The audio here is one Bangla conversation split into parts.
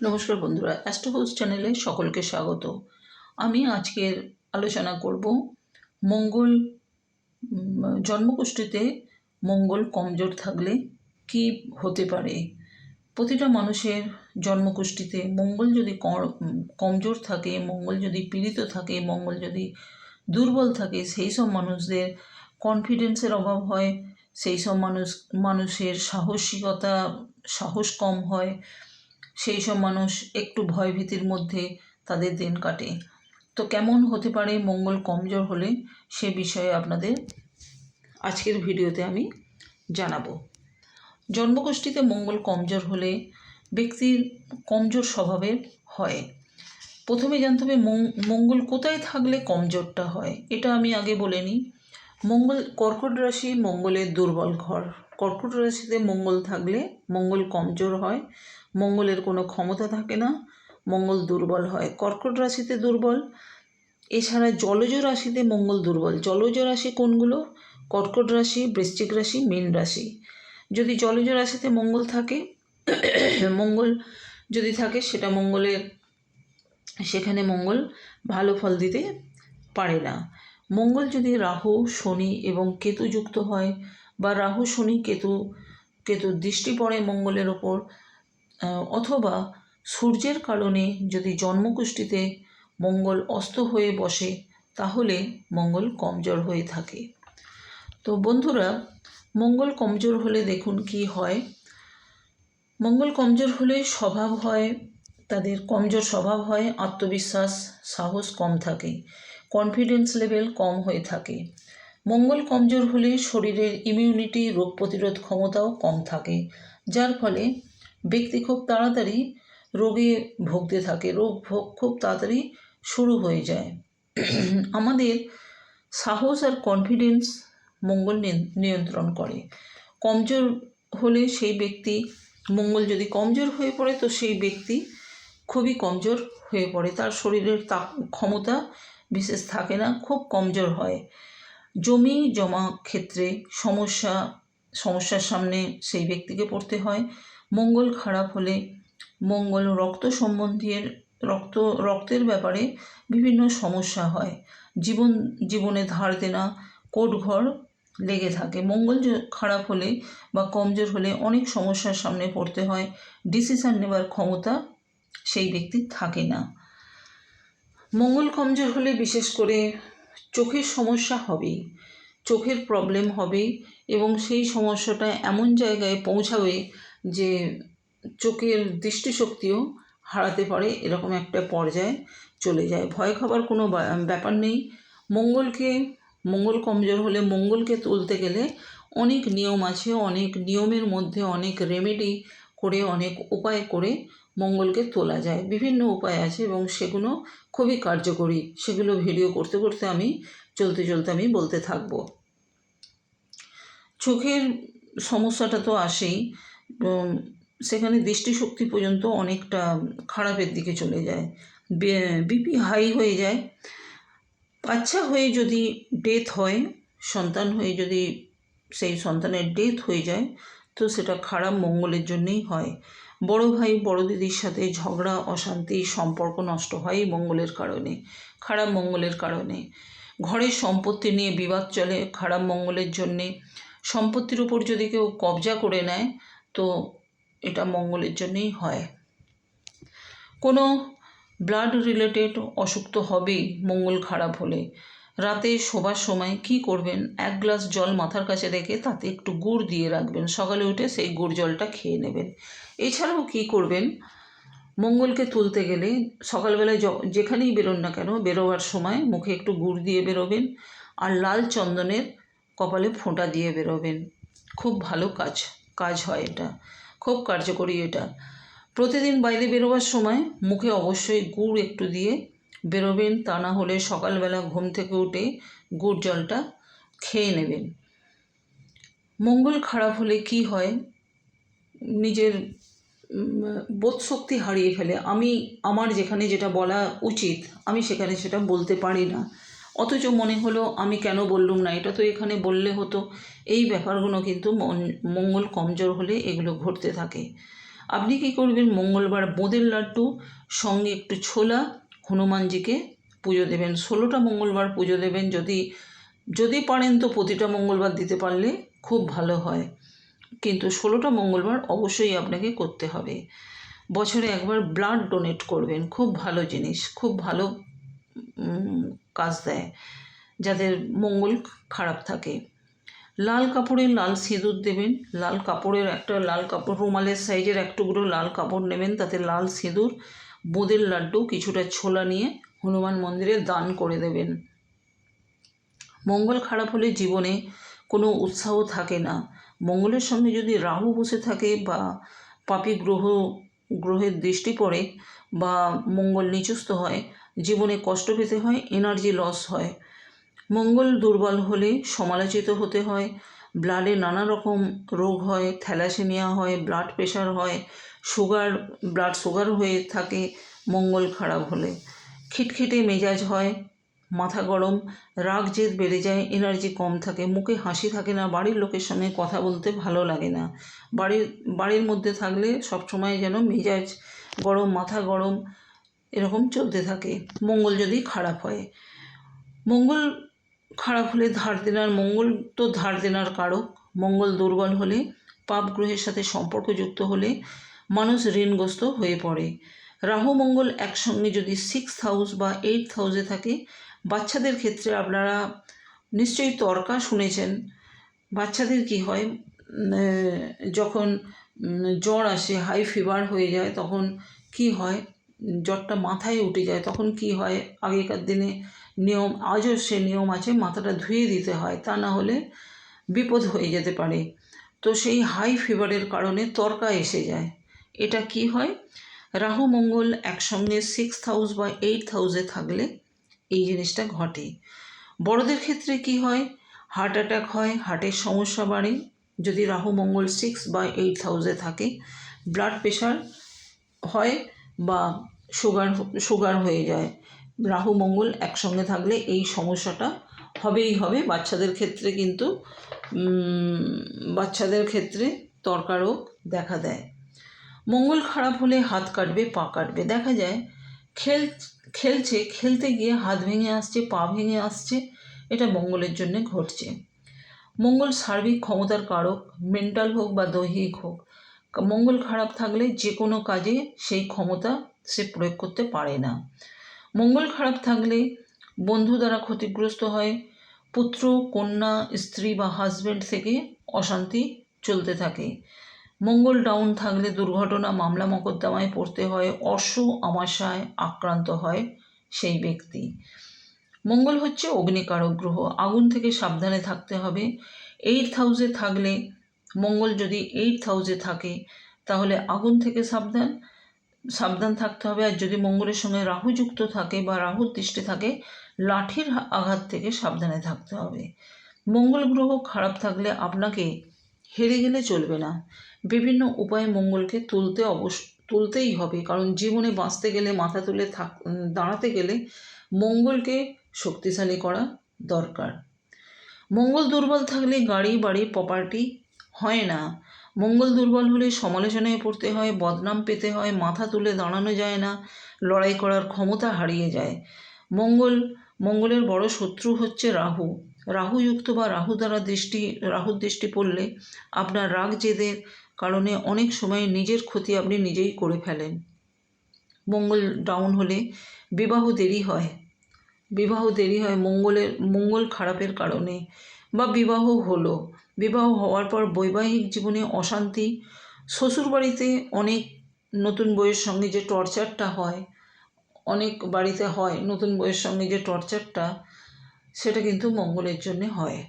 নমস্কার বন্ধুরা অ্যাস্ট্রোহাউস চ্যানেলে সকলকে স্বাগত। আমি আজকের আলোচনা করব মঙ্গল উম, জন্মকুষ্ঠিতে মঙ্গল কমজোর থাকলে কি হতে পারে? প্রতিটা মানুষের জন্মকুষ্ঠিতে মঙ্গল যদি কমজোর থাকে মঙ্গল যদি পীড়িত থাকে মঙ্গল যদি দুর্বল থাকে সেই সব মানুষদের কনফিডেন্সের অভাব হয় সেই সব মানুষ মানুষের সাহসিকতা সাহস কম হয় সেই সব মানুষ একটু ভয়ভীতির মধ্যে তাদের দিন কাটে। তো কেমন হতে পারে মঙ্গল কমজোর হলে সে বিষয়ে আপনাদের আজকের ভিডিওতে আমি জানাব। জন্মগোষ্ঠীতে মঙ্গল কমজোর হলে ব্যক্তির কমজোর স্বভাবের হয়। প্রথমে জানতে হবে মঙ্গল কোথায় থাকলে কমজোরটা হয়, এটা আমি আগে বলে নিই। মঙ্গল কর্কট রাশি মঙ্গলের দুর্বল ঘর। কর্কট রাশিতে মঙ্গল থাকলে মঙ্গল কমজোর হয়, মঙ্গলের কোনো ক্ষমতা থাকে না, মঙ্গল দুর্বল হয়। কর্কট রাশিতে দুর্বল, এছাড়া জলজ রাশিতে মঙ্গল দুর্বল। জলজ রাশি কোনগুলো? কর্কট রাশি, বৃশ্চিক রাশি, মীন রাশি। যদি জলজ রাশিতে মঙ্গল থাকে, মঙ্গল যদি থাকে, সেটা মঙ্গলের, সেখানে মঙ্গল ভালো ফল দিতে পারে না। মঙ্গল যদি রাহু, শনি এবং কেতু যুক্ত হয় বা রাহু শনি কেতু কেতুর দৃষ্টি পড়ে মঙ্গলের ওপর অথবা সূর্যের কারণে যদি জন্মকুষ্ঠিতে মঙ্গল অস্ত হয়ে বসে, তাহলে মঙ্গল কমজোর হয়ে থাকে। তো বন্ধুরা, মঙ্গল কমজোর হলে দেখুন কি হয়। মঙ্গল কমজোর হলে স্বভাব হয়, তাদের কমজোর স্বভাব হয়, আত্মবিশ্বাস, সাহস কম থাকে কনফিডেন্স লেভেল কম হয়ে থাকে। মঙ্গল কমজোর হলে শরীরের ইমিউনিটি রোগ প্রতিরোধ ক্ষমতাও কম থাকে, যার ফলে ব্যক্তি খুব তাড়াতাড়ি রোগে ভুগতে থাকে। রোগ ভোগ খুব তাড়াতাড়ি শুরু হয়ে যায়। আমাদের সাহস আর কনফিডেন্স মঙ্গল নিয়ন্ত্রণ করে। কমজোর হলে সেই ব্যক্তি, মঙ্গল যদি কমজোর হয়ে পড়ে, তো সেই ব্যক্তি খুবই কমজোর হয়ে পড়ে। তার শরীরের তা, ক্ষমতা বিশেষ থাকে না, খুব কমজোর হয়। জমি জমা ক্ষেত্রে সমস্যা, সমস্যার সামনে সেই ব্যক্তিকে পড়তে হয়। মঙ্গল খারাপ হলে মঙ্গল রক্ত সম্বন্ধীয় রক্ত, রক্তের ব্যাপারে বিভিন্ন সমস্যা হয়। জীবন, জীবনে ধার দেনা কোট ঘর লেগে থাকে। মঙ্গল খারাপ হলে বা কমজোর হলে অনেক সমস্যার সামনে পড়তে হয়। ডিসিশন নেবার ক্ষমতা সেই ব্যক্তির থাকে না। মঙ্গল কমজোর হলে বিশেষ করে চোখের সমস্যা হবেই, চোখের প্রবলেম হবেই এবং সেই সমস্যাটা এমন জায়গায় পৌঁছাবে যে চোখের দৃষ্টিশক্তিও হারাতে পারে এরকম একটা পর্যায়ে চলে যায়। ভয় খাবার কোনো ব্যাপার নেই। মঙ্গলকে, মঙ্গল কমজোর হলে মঙ্গলকে তুলতে গেলে অনেক নিয়ম আছে, অনেক নিয়মের মধ্যে অনেক রেমেডি করে, অনেক উপায় করে মঙ্গলকে তোলা যায়। বিভিন্ন উপায় আছে এবং সেগুলো খুবই কার্যকরী। সেগুলো ভিডিও করতে করতে আমি, চলতে চলতে আমি বলতে থাকব। চোখের সমস্যাটা তো আসেই। সেখানে দৃষ্টিশক্তি পর্যন্ত অনেকটা খারাপের দিকে চলে যায়। বিপি হাই হয়ে যায়। বাচ্চা হয়ে যদি ডেথ হয়, সন্তান হয়ে যদি সেই সন্তানের ডেথ হয়ে যায়, তো সেটা খারাপ মঙ্গলের জন্যেই হয়। বড় ভাই, বড় দিদির সাথে ঝগড়া, অশান্তি, সম্পর্ক নষ্ট হয় মঙ্গলের কারণে, খারাপ মঙ্গলের কারণে। ঘরের সম্পত্তি নিয়ে বিবাদ চলে খারাপ মঙ্গলের জন্যে। সম্পত্তির উপর যদি কেউ কবজা করে নেয়, তো এটা মঙ্গলের জন্যেই হয়। কোনো ব্লাড রিলেটেড অসুখ তো হবেই, মঙ্গল খারাপ হলে। রাতে শোবার সময় কি করবেন? এক গ্লাস জল মাথার কাছে রেখে তাতে একটু গুড় দিয়ে রাখবেন। সকালে উঠে সেই গুড় জলটা খেয়ে নেবেন। এছাড়াও কি করবেন? মঙ্গলকে তুলতে গেলে সকালবেলায় যেখানেই বেরোন না কেন, বেরোবার সময় মুখে একটু গুড় দিয়ে বেরোবেন আর লাল চন্দনের কপালে ফোঁটা দিয়ে বেরোবেন। খুব ভালো কাজ কাজ হয় এটা। খুব কার্যকরী এটা। প্রতিদিন বাইরে বেরোবার সময় মুখে অবশ্যই গুড় একটু দিয়ে বেরোবেন, তা না হলে সকালবেলা ঘুম থেকে উঠে গুড় জলটা খেয়ে নেবেন। মঙ্গল খারাপ হলে কি হয়? নিজের বোধশক্তি হারিয়ে ফেলে। আমি, আমার যেখানে যেটা বলা উচিত, আমি সেখানে সেটা বলতে পারি না। অথচ মনে হলো আমি কেন বললুম না? এটা তো এখানে বললে হতো। এই ব্যাপারগুলো কিন্তু মঙ্গল কমজোর হলে এগুলো ঘটতে থাকে। আপনি কি করবেন? মঙ্গলবার বোঁদের লাড্ডু, সঙ্গে একটু ছোলা হনুমানজিকে পুজো দেবেন, ষোলোটা মঙ্গলবার পুজো দেবেন যদি যদি পারেন তো প্রতিটা মঙ্গলবার দিতে পারলে খুব ভালো হয়। কিন্তু ষোলোটা মঙ্গলবার অবশ্যই আপনাকে করতে হবে। বছরে একবার ব্লাড ডোনেট করবেন, খুব ভালো জিনিস, খুব ভালো কাজ দেয়, যাদের মঙ্গল খারাপ থাকে। লাল কাপড়ে লাল সিঁদুর দেবেন, লাল কাপড়ের একটা, লাল কাপড় রুমালের সাইজের এক টুকরো লাল কাপড় নেবেন, তাতে লাল সিঁদুর বোঁদের লাড্ডু কিছুটা ছোলা নিয়ে হনুমান মন্দিরে দান করে দেবেন। মঙ্গল খারাপ হলে জীবনে কোনো উৎসাহ থাকে না। মঙ্গলের সঙ্গে যদি রাহু বসে থাকে বা পাপি গ্রহ, গ্রহের দৃষ্টি পড়ে বা মঙ্গল নিচস্থ হয়, জীবনে কষ্ট পেতে হয় এনার্জি লস হয়। মঙ্গল দুর্বল হলে সমালোচিত হতে হয় ব্লাডে নানা রকম রোগ হয়, থ্যালাসেমিয়া হয় ব্লাড প্রেশার হয় সুগার ব্লাড সুগার হয়ে থাকে, মঙ্গল খারাপ হলে। খিটখিটে মেজাজ হয়, মাথা গরম, রাগ জেদ বেড়ে যায় এনার্জি কম থাকে, মুখে হাসি থাকে না, বাড়ির লোকের সঙ্গে কথা বলতে ভালো লাগে না। বাড়ির বাড়ির মধ্যে থাকলে সবসময় যেন মেজাজ গরম, মাথা গরম, এরকম চলতে থাকে। মঙ্গল যদি খারাপ হয়, মঙ্গল খারাপ হলে ধার দেনার, মঙ্গল তো ধার দেনার কারক। মঙ্গল দুর্বল হলে, পাপ গ্রহের সাথে সম্পর্কযুক্ত হলে মানুষ ঋণগ্রস্ত হয়ে পড়ে। রাহু মঙ্গল একসঙ্গে যদি সিক্স হাউস বা এইট হাউসে থাকে, বাচ্চাদের ক্ষেত্রে আপনারা নিশ্চয়ই তর্কা শুনেছেন। বাচ্চাদের কি হয়? যখন জ্বর আসে হাই ফিভার হয়ে যায়, তখন কি হয়? জ্বরটা মাথায় উঠে যায়, তখন কি হয়? আগেকার দিনে নিয়ম, আজও সে নিয়ম আছে, মাথাটা ধুয়ে দিতে হয়, তা না হলে বিপদ হয়ে যেতে পারে। তো সেই হাই ফিভারের কারণে তর্কা এসে যায়। এটা কি হয়? রাহু, মঙ্গল একসঙ্গে সিক্স হাউস বা এইট হাউসে থাকলে এই জিনিসটা ঘটে। বড়দের ক্ষেত্রে কি হয়? হার্ট অ্যাটাক হয় হার্টের সমস্যা বাড়ে। যদি রাহু, মঙ্গল সিক্স বা এইট হাউসে থাকে ব্লাড প্রেশার হয় বা সুগার সুগার হয়ে যায়। রাহু, মঙ্গল একসঙ্গে থাকলে এই সমস্যাটা হবেই হবে। বাচ্চাদের ক্ষেত্রে কিন্তু বাচ্চাদের ক্ষেত্রে তর্কারোগ দেখা দেয়। মঙ্গল খারাপ হলে হাত কাটবে, পা কাটবে। দেখা যায়, খেল, খেলছে, খেলতে গিয়ে হাত ভেঙে আসছে, পা ভেঙে আসছে, এটা মঙ্গলের জন্য ঘটছে। মঙ্গল সার্বিক ক্ষমতার কারক, মেন্টাল হোক বা দৈহিক হোক, মঙ্গল খারাপ থাকলে যে কোনো কাজে সেই ক্ষমতা সে প্রয়োগ করতে পারে না। মঙ্গল খারাপ থাকলে বন্ধু দ্বারা ক্ষতিগ্রস্ত হয়, পুত্র, কন্যা, স্ত্রী বা হাজবেন্ড থেকে অশান্তি চলতে থাকে। মঙ্গল ডাউন থাকলে দুর্ঘটনা, মামলা মোকদ্দমায় পড়তে হয় অর্শ আমাশায় আক্রান্ত হয় সেই ব্যক্তি। মঙ্গল হচ্ছে অগ্নিকারক গ্রহ। আগুন থেকে সাবধানে থাকতে হবে। এইট হাউসে থাকলে, মঙ্গল যদি এইট হাউসে থাকে, তাহলে আগুন থেকে সাবধান সাবধান থাকতে হবে। আর যদি মঙ্গলের সঙ্গে রাহু যুক্ত থাকে বা রাহুর দৃষ্টি থাকে, লাঠির আঘাত থেকে সাবধানে থাকতে হবে। মঙ্গল গ্রহ খারাপ থাকলে আপনাকে হেরে গেলে চলবে না। বিভিন্ন উপায়ে মঙ্গলকে তুলতে অবশ্য তুলতেই হবে, কারণ জীবনে বাঁচতে গেলে, মাথা তুলে থাক, দাঁড়াতে গেলে মঙ্গলকে শক্তিশালী করা দরকার। মঙ্গল দুর্বল থাকলে গাড়ি, বাড়ি প্রপার্টি হয় না। মঙ্গল দুর্বল হলে সমালোচনায় পড়তে হয়, বদনাম পেতে হয়, মাথা তুলে দাঁড়ানো যায় না, লড়াই করার ক্ষমতা হারিয়ে যায়। মঙ্গল, মঙ্গলের বড় শত্রু হচ্ছে রাহু। রাহুযুক্ত বা রাহু দ্বারা দৃষ্টি, রাহুর দৃষ্টি পড়লে আপনার রাগ জেদের কারণে অনেক সময় নিজের ক্ষতি আপনি নিজেই করে ফেলেন। মঙ্গল ডাউন হলে বিবাহ দেরি হয়। বিবাহ দেরি হয় মঙ্গলের, মঙ্গল খারাপের কারণে বা বিবাহ হলো। বিবাহ হওয়ার পর বৈবাহিক জীবনে অশান্তি, শ্বশুরবাড়িতে অনেক নতুন বইয়ের সঙ্গে যে টর্চারটা হয়, অনেক বাড়িতে হয় নতুন বইয়ের সঙ্গে যে টর্চারটা সেটা কিন্তু মঙ্গলের জন্যে হয়।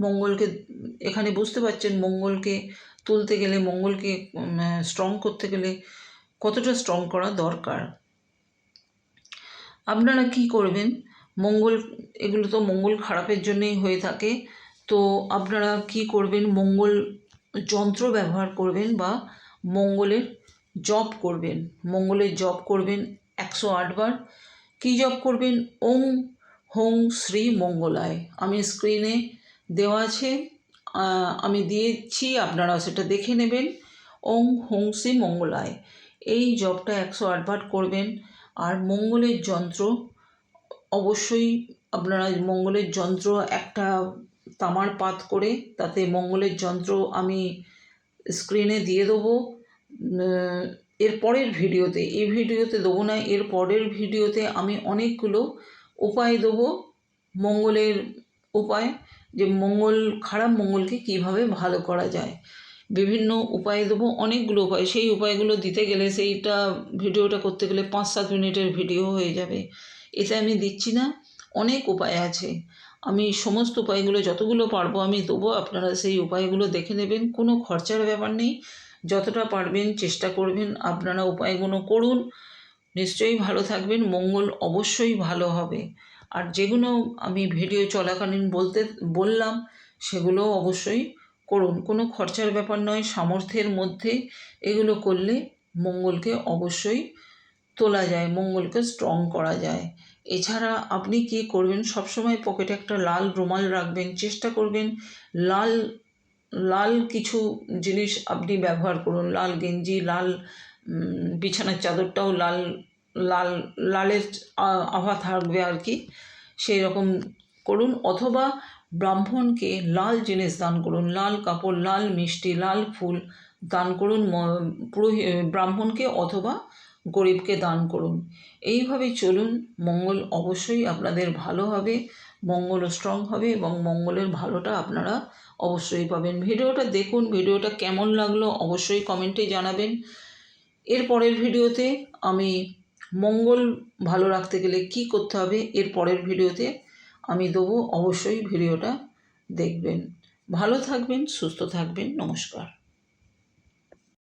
মঙ্গলকে, এখানে বুঝতে পারছেন মঙ্গলকে তুলতে গেলে, মঙ্গলকে স্ট্রং করতে গেলে কতটা স্ট্রং করা দরকার। আপনারা কি করবেন? মঙ্গল, এগুলো তো মঙ্গল খারাপের জন্যেই হয়ে থাকে। তো আপনারা কি করবেন? মঙ্গল যন্ত্র ব্যবহার করবেন বা মঙ্গলের জপ করবেন। মঙ্গলের জপ করবেন একশো আটবার। কী জপ করবেন? ওং হোং শ্রী মঙ্গলায়। আমি স্ক্রিনে দেওয়া আছে আমি দিয়েছি আপনারা সেটা দেখে নেবেন। ওং হোং শ্রী মঙ্গলায়। এই জবটা একশো আটবার করবেন। আর মঙ্গলের যন্ত্র, অবশ্যই আপনারা মঙ্গলের যন্ত্র একটা তামার পাত করে, তাতে মঙ্গলের যন্ত্র আমি স্ক্রিনে দিয়ে দেবো। এর পরের ভিডিওতে, এই ভিডিওতে দেবো না, এর পরের ভিডিওতে আমি অনেকগুলো উপায় দেবো, মঙ্গলের উপায়, যে মঙ্গল, খারাপ মঙ্গলকে কীভাবে ভালো করা যায়। বিভিন্ন উপায় দেবো, অনেকগুলো উপায়, সেই উপায়গুলো দিতে গেলে, সেইটা ভিডিওটা করতে গেলে পাঁচ সাত মিনিটের ভিডিও হয়ে যাবে। এতে আমি দিচ্ছি না, অনেক উপায় আছে। আমি সমস্ত উপায়গুলো যতগুলো পারব আমি দেবো, আপনারা সেই উপায়গুলো দেখে নেবেন, কোনো খরচার ব্যাপার নেই। যতটা পারবেন চেষ্টা করবেন, আপনারা উপায়গুলো করুন। নিশ্চয়ই ভালো থাকবেন, মঙ্গল অবশ্যই ভালো হবে। আর যেগুলো আমি ভিডিও চলাকালীন বলতে, বললাম, সেগুলো অবশ্যই করুন। কোনো খরচার ব্যাপার নয়, সামর্থ্যের মধ্যে এগুলো করলে মঙ্গলকে অবশ্যই তোলা যায়, মঙ্গলকে স্ট্রং করা যায়। এছাড়া আপনি কি করবেন, সবসময় পকেটে একটা লাল রুমাল রাখবেন, চেষ্টা করবেন লাল লাল কিছু জিনিস আপনি ব্যবহার করুন। লাল গেঞ্জি, লাল বিছানার চাদরটাও লাল লাল, লালের আভা থাকবে আর কি। সেই রকম করুন অথবা ব্রাহ্মণকে লাল জিনিস দান করুন, লাল কাপড়, লাল মিষ্টি, লাল ফুল দান করুন, ম- পুরোহি ব্রাহ্মণকে অথবা গরিবকে দান করুন। এইভাবে চলুন, মঙ্গল অবশ্যই আপনাদের ভালো হবে, মঙ্গল স্ট্রং হবে এবং মঙ্গলের ভালোটা আপনারা অবশ্যই পাবেন। ভিডিওটা দেখুন, ভিডিওটা কেমন লাগল অবশ্যই কমেন্টে জানাবেন। এর পরের ভিডিওতে আমি মঙ্গল ভালো রাখতে গেলে কি করতে হবে, এর পরের ভিডিওতে আমি দেবো অবশ্যই ভিডিওটা দেখবেন। ভালো থাকবেন, সুস্থ থাকবেন, নমস্কার।